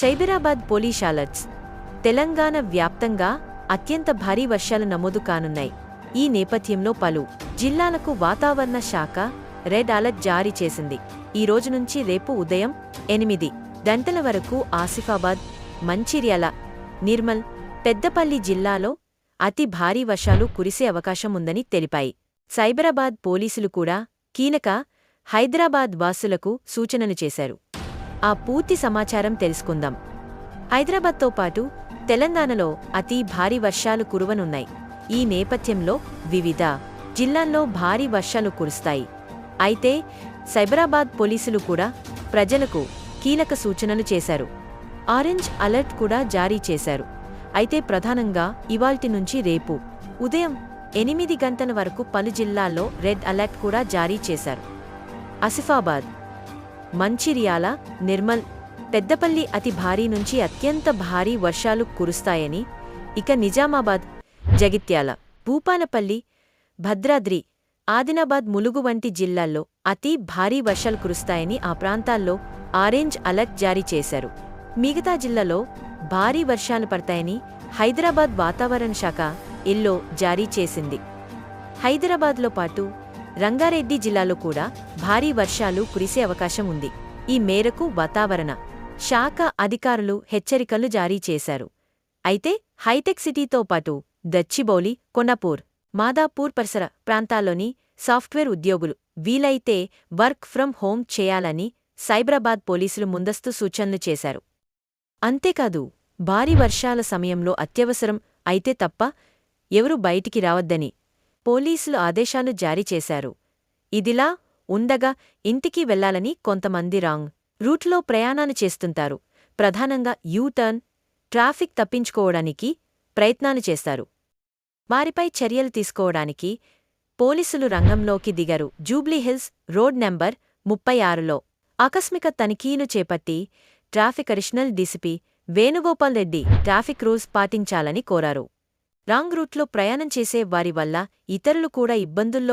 Cyberabad police alerts. Telangana వ్యాప్తంగా అత్యంత భారీ వర్షాలు నమోదు కానున్నాయి. ఈ నేపథ్యంలో పలు జిల్లాలకు వాతావరణ శాఖ రెడ్ అలర్ట్ జారీ చేసింది. ఈ రోజు నుంచి రేపు ఉదయం ఎనిమిది గంటల వరకు ఆసిఫాబాద్ మంచిర్యాల నిర్మల్ పెద్దపల్లి జిల్లాలో అతి భారీ వర్షాలు కురిసే అవకాశం ఉందని తెలిపాయి. సైబరాబాద్ పోలీసులు కూడా కీలక హైదరాబాద్ వాసులకు సూచనలు చేశారు. ఆ పూర్తి సమాచారం తెలుసుకుందాం. హైదరాబాద్తో పాటు తెలంగాణలో అతి భారీ వర్షాలు కురువనున్నాయి. ఈ నేపథ్యంలో వివిధ జిల్లాల్లో భారీ వర్షాలు కురుస్తాయి. అయితే సైబరాబాద్ పోలీసులు కూడా ప్రజలకు కీలక సూచనలు చేశారు. ఆరెంజ్ అలర్ట్ కూడా జారీ చేశారు. అయితే ప్రధానంగా ఇవాల్టి నుంచి రేపు ఉదయం ఎనిమిది గంటల వరకు పలు జిల్లాల్లో రెడ్ అలర్ట్ కూడా జారీ చేశారు. అసిఫాబాద్ మంచిర్యాల నిర్మల్ పెద్దపల్లి అతి భారీ నుంచి అత్యంత భారీ వర్షాలు కురుస్తాయని ఇక నిజామాబాద్ జగిత్యాల భూపానపల్లి భద్రాద్రి ఆదినాబాద్ ములుగు వంటి జిల్లాల్లో అతి భారీ వర్షాలు కురుస్తాయని ఆ ప్రాంతాల్లో ఆరెంజ్ అలర్ట్ జారీ చేశారు. మిగతా జిల్లాలో భారీ వర్షాలు పడతాయని హైదరాబాద్ వాతావరణ శాఖ ఎల్లో జారీ చేసింది. హైదరాబాద్లో పాటు రంగారెడ్డి జిల్లాలో కూడా భారీ వర్షాలు కురిసే అవకాశం ఉంది. ఈ మేరకు వాతావరణ శాఖ అధికారులు హెచ్చరికలు జారీ చేశారు. అయితే హైటెక్ సిటీతో పాటు దచ్చిబౌలి కొనపూర్ మాదాపూర్ పరిసర ప్రాంతాల్లోని సాఫ్ట్వేర్ ఉద్యోగులు వీలైతే వర్క్ ఫ్రం హోం చేయాలని సైబరాబాద్ పోలీసులు ముందస్తు సూచనలు చేశారు. అంతేకాదు భారీ వర్షాల సమయంలో అత్యవసరం అయితే తప్ప ఎవరూ బయటికి రావద్దని పోలీసులు ఆదేశాలు జారీ చేశారు. ఇదిలా ఉండగా ఇంటికి వెళ్ళాలని కొంతమంది రాంగ్ రూట్లో ప్రయాణాలు చేస్తుంటారు. ప్రధానంగా యూ టర్న్ ట్రాఫిక్ తప్పించుకోవడానికి ప్రయత్నాలు చేస్తారు. వారిపై చర్యలు తీసుకోవడానికి పోలీసులు రంగంలోకి దిగారు. జూబ్లీహిల్స్ రోడ్ నెంబర్ ముప్పై ఆరులో ఆకస్మిక తనిఖీలు చేపట్టి traffic additional DCP Venugopal Reddy traffic rules పాటించాలని కోరారు. రాంగ్ రూట్లో ప్రయాణం చేసే వారి వల్ల ఇతరులు కూడా ఇబ్బందుల్లో